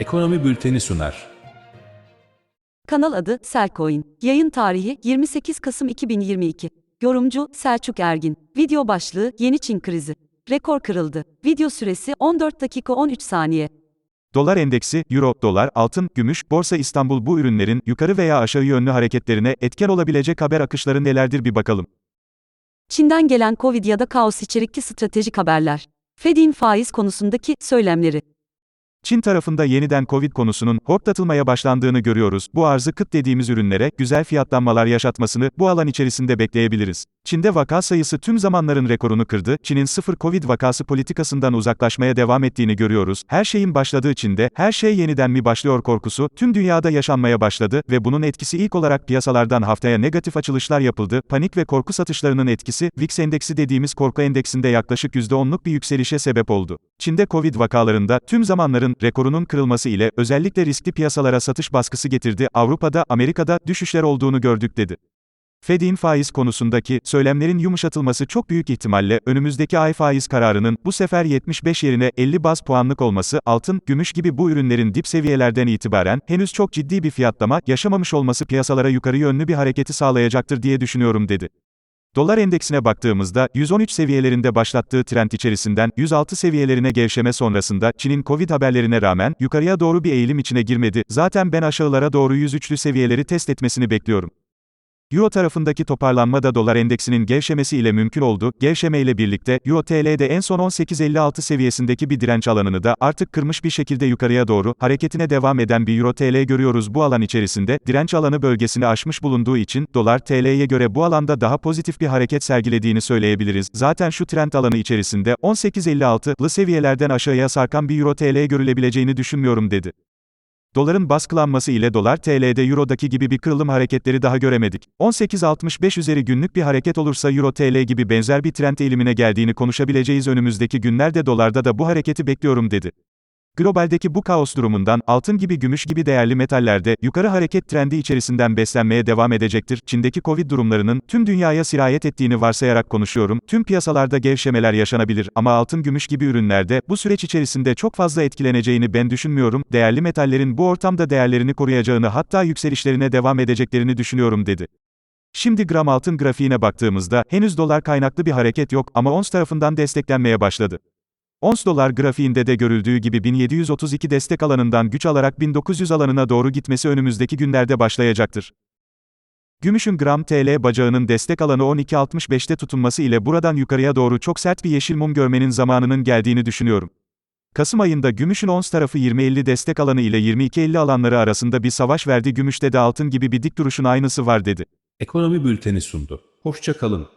Ekonomi Bülteni sunar. Kanal adı Selcoin. Yayın tarihi 28 Kasım 2022. Yorumcu Selçuk Ergin. Video başlığı Yeni Çin krizi. Rekor kırıldı. Video süresi 14 dakika 13 saniye. Dolar endeksi, euro, dolar, altın, gümüş, borsa İstanbul bu ürünlerin yukarı veya aşağı yönlü hareketlerine etken olabilecek haber akışları nelerdir bir bakalım. Çin'den gelen Covid ya da kaos içerikli stratejik haberler. Fed'in faiz konusundaki söylemleri. Çin tarafında yeniden Covid konusunun hortlatılmaya başlandığını görüyoruz. Bu arzı kıt dediğimiz ürünlere güzel fiyatlanmalar yaşatmasını bu alan içerisinde bekleyebiliriz. Çin'de vaka sayısı tüm zamanların rekorunu kırdı. Çin'in sıfır Covid vakası politikasından uzaklaşmaya devam ettiğini görüyoruz. Her şeyin başladığı Çin'de her şey yeniden mi başlıyor korkusu tüm dünyada yaşanmaya başladı ve bunun etkisi ilk olarak piyasalardan haftaya negatif açılışlar yapıldı. Panik ve korku satışlarının etkisi VIX endeksi dediğimiz korku endeksinde yaklaşık %10'luk bir yükselişe sebep oldu. Çin'de Covid vakalarında tüm zamanların rekorunun kırılması ile özellikle riskli piyasalara satış baskısı getirdi. Avrupa'da, Amerika'da düşüşler olduğunu gördük dedi. Fed'in faiz konusundaki söylemlerin yumuşatılması çok büyük ihtimalle önümüzdeki ay faiz kararının bu sefer 75 yerine 50 baz puanlık olması, altın, gümüş gibi bu ürünlerin dip seviyelerden itibaren henüz çok ciddi bir fiyatlama yaşamamış olması piyasalara yukarı yönlü bir hareketi sağlayacaktır diye düşünüyorum dedi. Dolar endeksine baktığımızda 113 seviyelerinde başlattığı trend içerisinden 106 seviyelerine gevşeme sonrasında Çin'in Covid haberlerine rağmen yukarıya doğru bir eğilim içine girmedi. Zaten ben aşağılara doğru 103'lü seviyeleri test etmesini bekliyorum. Euro tarafındaki toparlanma da dolar endeksinin gevşemesi ile mümkün oldu. Gevşeme ile birlikte Euro TL'de en son 18.56 seviyesindeki bir direnç alanını da artık kırmış bir şekilde yukarıya doğru hareketine devam eden bir Euro TL görüyoruz. Bu alan içerisinde direnç alanı bölgesini aşmış bulunduğu için dolar TL'ye göre bu alanda daha pozitif bir hareket sergilediğini söyleyebiliriz. Zaten şu trend alanı içerisinde 18.56'lı seviyelerden aşağıya sarkan bir Euro TL görülebileceğini düşünmüyorum dedi. Doların baskılanması ile dolar TL'de Euro'daki gibi bir kırılım hareketleri daha göremedik. 18.65 üzeri günlük bir hareket olursa Euro TL gibi benzer bir trend eğilimine geldiğini konuşabileceğiz önümüzdeki günlerde dolarda da bu hareketi bekliyorum dedi. Globaldeki bu kaos durumundan altın gibi gümüş gibi değerli metallerde yukarı hareket trendi içerisinden beslenmeye devam edecektir. Çin'deki Covid durumlarının tüm dünyaya sirayet ettiğini varsayarak konuşuyorum. Tüm piyasalarda gevşemeler yaşanabilir ama altın gümüş gibi ürünlerde bu süreç içerisinde çok fazla etkileneceğini ben düşünmüyorum. Değerli metallerin bu ortamda değerlerini koruyacağını hatta yükselişlerine devam edeceklerini düşünüyorum dedi. Şimdi gram altın grafiğine baktığımızda henüz dolar kaynaklı bir hareket yok ama ons tarafından desteklenmeye başladı. Ons dolar grafiğinde de görüldüğü gibi 1732 destek alanından güç alarak 1900 alanına doğru gitmesi önümüzdeki günlerde başlayacaktır. Gümüşün gram TL bacağının destek alanı 12.65'te tutunması ile buradan yukarıya doğru çok sert bir yeşil mum görmenin zamanının geldiğini düşünüyorum. Kasım ayında gümüşün ons tarafı 20.50 destek alanı ile 22.50 alanları arasında bir savaş verdi gümüşte de altın gibi bir dik duruşun aynısı var dedi. Ekonomi Bülteni sundu. Hoşça kalın.